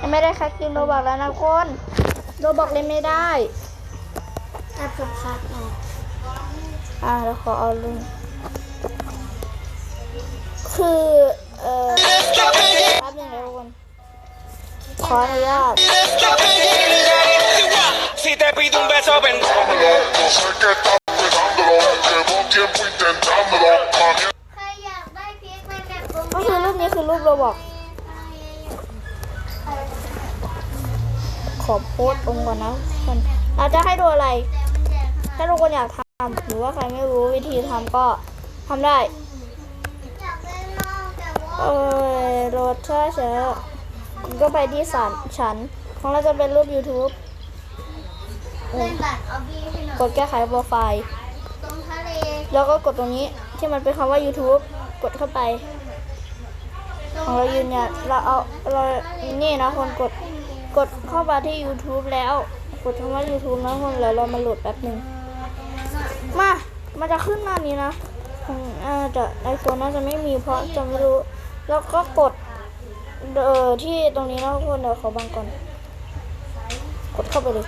ยังไม่ได้คัดกินโรบอกแล้วนะคนโรบอกเล่นไม่ได้ถ้าผมคัดออกอ่าเราขอเอาลงคือเอ่อแป๊บหนึงนะทุกคนขออนุญาต Si te pido un beso, ven. Yo sé que estás pensándolo, llevo tiempo intentándolo. Mami, ใครอยากได้เพียกเป็นแบบผมก็คือรูปนี้คือรูปโรบอก อโพสต์ลงก่อนนะคนเราจะให้ดูอะไร ถ้าทุกคนอยากทำหรือว่าใครไม่รู้วิธีทำก็ทำได้ออกแต่ว่าเออรดช่าเชอคุณก็ไปที่สันฉัน ของเราจะเป็นรูป YouTube เอเล่อนบัตรเอาบี้ให้หน่อยกดแก้ไขโปรไฟล์แล้วก็กดตรงนี้ที่มันเป็นคำว่า YouTube กดเข้าไป ของเรายืนยันเราเอาเรานี่นะคนกด กดเข้ามาที่ YouTube แล้ว กดคำว่า YouTube นะคนแล้วเรามาโหลดแป๊บหนึ่งมา มันจะขึ้นหน้านี้นะของอาจะไอโฟนน่าจะไม่มีเพราะจะไม่รู้ แล้วก็กดเออที่ตรงนี้นะคนเดี๋ยวขอบังก่อน กดเข้าไปเลย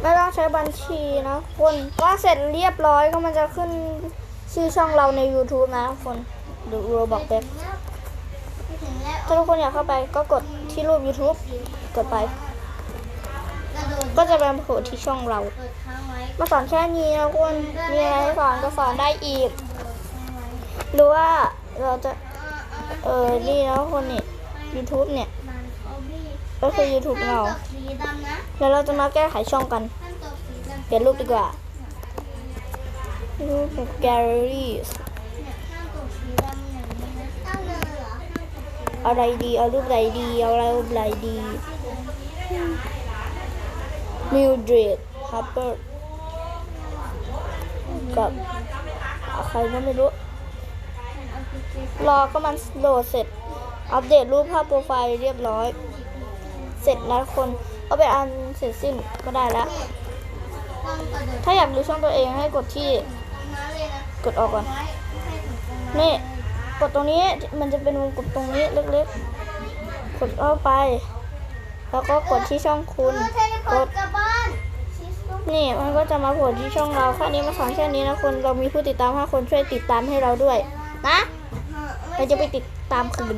ไม่ต้องใช้บัญชีนะคนว่าเสร็จเรียบร้อยก็มันจะขึ้นชื่อช่องเราใน YouTube นะคนดูโรบอกเป๊ปไป ถ้าทุกคนอยากเข้าไปก็กดที่รูป YouTube กดไป ก็จะเป็นโผล่ที่ช่องเรา มาสอนแค่นี้นะคุณมีอะไรให้สอนก็สอนได้อีก หรือว่าเราจะ เออนี่นะคนนี่ YouTube เนี่ย ก็คือ YouTube เรา แล้วเราจะมาแก้ไขช่องกัน เปลี่ยนรูปดีกว่ารูปแกลเลอรี่ อะไรดีเอารูปอะไรดีเอารูปอะไรดีมิลดริดฮับเปอร์กับใครก็ไม่รู้ รอก็มันโหลดเสร็จ อัปเดตรูปภาพโปรไฟล์เรียบร้อย เสร็จแล้วคนก็เป็นอันเสร็จสิ้นก็ได้แล้ว ถ้าอยากดูช่องตัวเองให้กดที่ กดออกก่อนไว้ให้ถึงตรงนั้นนี่ กดตรงนี้มันจะเป็นวงกลมตรงนี้เล็กๆ กดเข้าไป แล้วก็กดที่ช่องคุณกดนี่มันก็จะมาโผล่ที่ช่องเราแค่นี้มาสอนแค่นี้นะคนเรามีผู้ติดตามห้าคนช่วยติดตามให้เราด้วย นะเราจะไปติดตามคืน